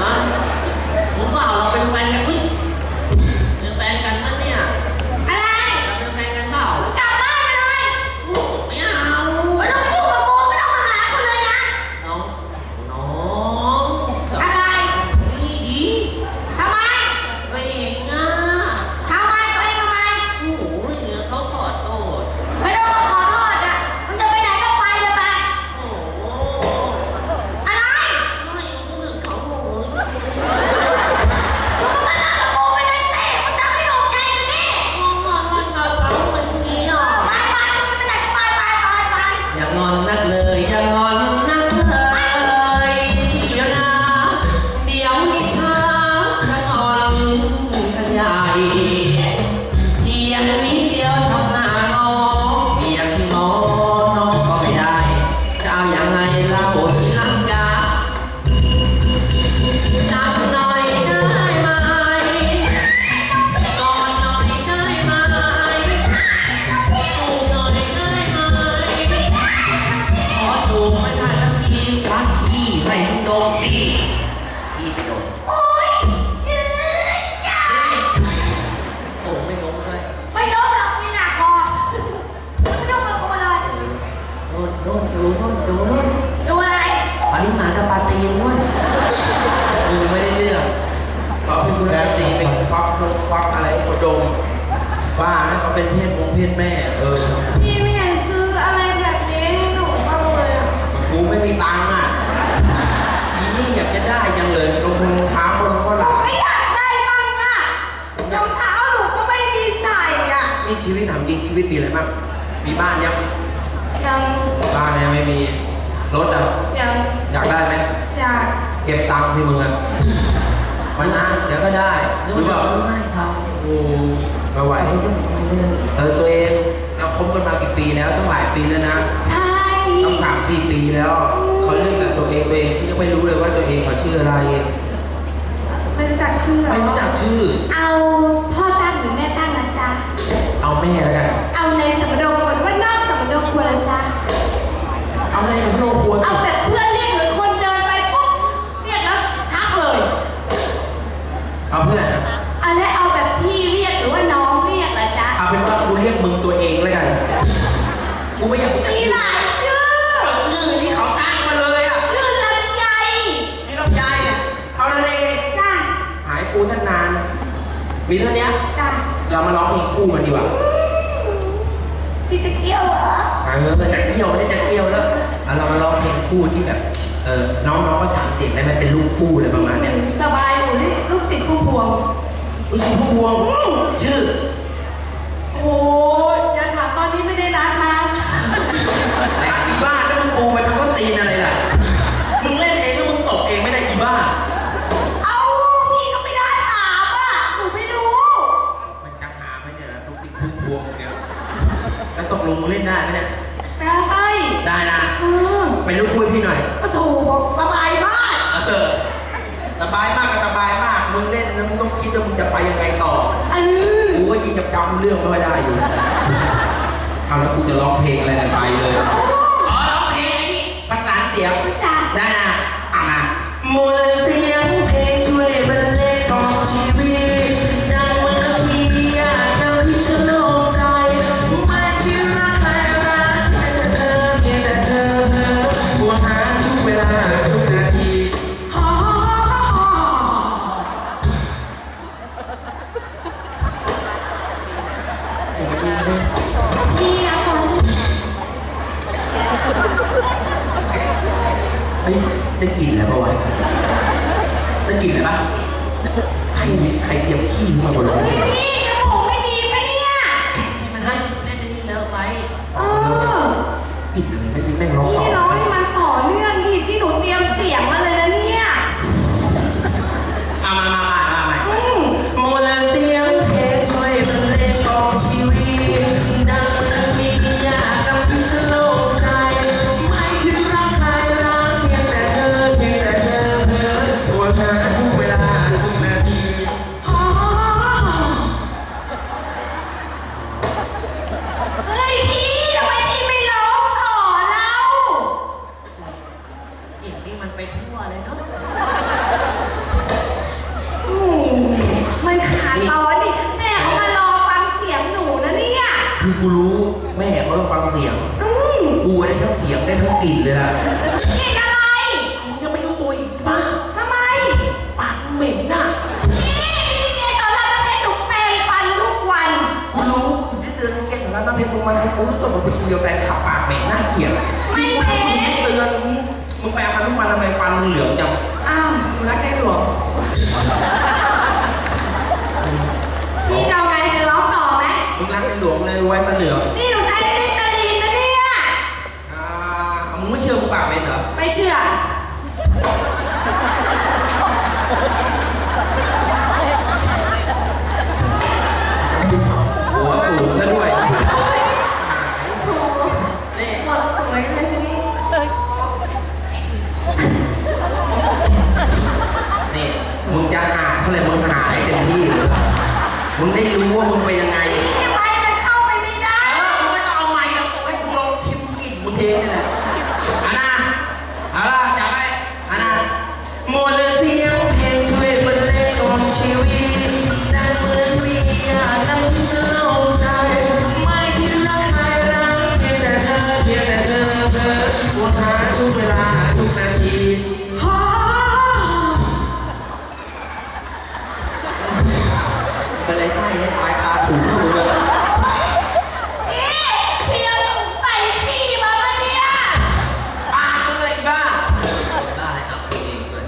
啊我不好我回头搬 เพศแม่ เออพี่ไม่เห็นซื้ออะไรแบบนี้ให้หนูบ้างเลยอะกูไม่มีตังค์อะอีนี่อยากจะได้จังเลยรองเท้ารองเท้าลงก็หลับไม่อยากได้บ้างอะรองเท้าหนูก็ไม่มีใส่อะนี่ชีวิตถามจริงชีวิตมีอะไรบ้าง มีบ้านยัง ยังบ้านยังไม่มี รถอะยังอยากได้ไหมอยาก เก็บตังค์ที่มึงอะมันนะเดี๋ยวก็ได้หรือเปล่า ไม่ครับโอ้ไม่ไหวเขาจะมาเรื่องเออตัวเองเราคบกันมากี่ปีแล้วต้องหลายปีแล้วนะใช่ต้องสามสี่ปีแล้วเขาเรียกแต่ตัวเองตัวเองยังไม่รู้เลยว่าตัวเองเขาชื่ออะไรไม่รู้จักชื่อเหรอไม่รู้จักชื่อ เอาพ่อตั้งหรือแม่ตั้งนะจ๊ะเอาแม่แล้วกันเอาในสมรดกควรว่านอกสมรดกควรนะจ๊ะเอาในโลกควรเอาแบบเพื่อน กูไม่อยากรู้จักมีชื่อหลายชื่อ เอาชื่อที่เขาตั้งมาเลยอะชื่อลำไยนี่ลำไยเอานั่นเองจ้ะหายกูตั้งนานมีเท่านี้จ้ะเรามาร้องเพลงคู่กันดีกว่าพี่จะเกี่ยวเหรอเออจะเกี่ยวไม่ได้จะเกี่ยวแล้วเอาเรามาร้องเพลงคู่ที่แบบเออน้องๆก็สามเสียงได้ไหมเป็นลูกคู่เลยประมาณเนี้ยสบายหนูนี่ลูกศิษย์ผู้พวงรู้สึกพวงชื่อโอ้ ก็ยังจำจำเรื่องไม่ค่อยได้อยู่เอาแล้วกูจะร้องเพลงอะไรกันไปเลยอ๋อร้องเพลงไอ้นี่ประสานเสียงจ้ะได้นะอะมามวลเสี เฮ้ยได้กลิ่นแล้วปะวะได้กลิ่นแล้วปะใครใครเตรียมขี้มาบนรถพี่เนี่ยพี่จมูกไม่ดีปะเนี่ย มันให้แม่จะนี่เลอะไว้ เออ กลิ่นอะไรไม่ได้แม่งร้องพี่ต่อ อืมมันขาดตอนดิแม่เขามารอฟังเสียงหนูนะเนี่ยคือกูรู้แม่เขาต้องฟังเสียง อืมกูได้ทั้งเสียงได้ทั้งกลิ่นเลยล่ะ หาเท่าไหร่มึงหาให้เต็มที่เลยมึงได้รู้ว่ามึงเป็นยังไงทำไมมันเข้าไปไม่ได้เออ มึงไม่ต้องเอาไม้หรอกให้กูลองชิมกลิ่นมึงเองนี่แหละ ไป็นไรไส้ให้ตายคาถูงเข้าไปเลยปากมึงอะไรบ้าบ้าอะไรเอาเองด้วย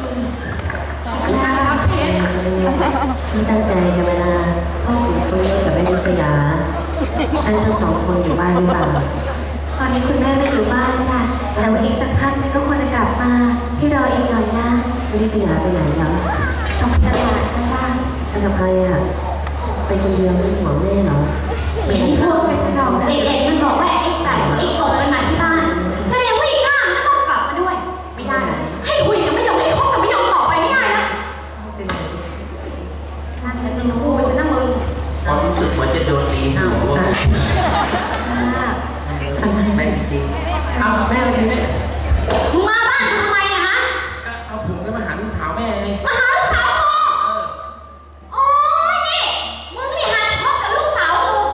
ที่ตั้งใจจะมาลาพ่อขุนสุเมกับแม่ดุสยาอันทั้งสองคนอยู่บ้านหรือเปล่าตอนนี้คุณแม่ไม่อยู่บ้านจ้ะแต่วันนี้สักพักก็ควรจะกลับมา พี่รออีกหน่อยนะแม่นิสยาไปไหนแล้ว ต้องตลาดนะจ้าไปกับใครอะ ไปคนเดียวไม่ห่วงแม่เหรอ เห็นพวกเด็กๆมันบอกว่าไอ้ไก่ไอ้กบมันมาที่บ้าน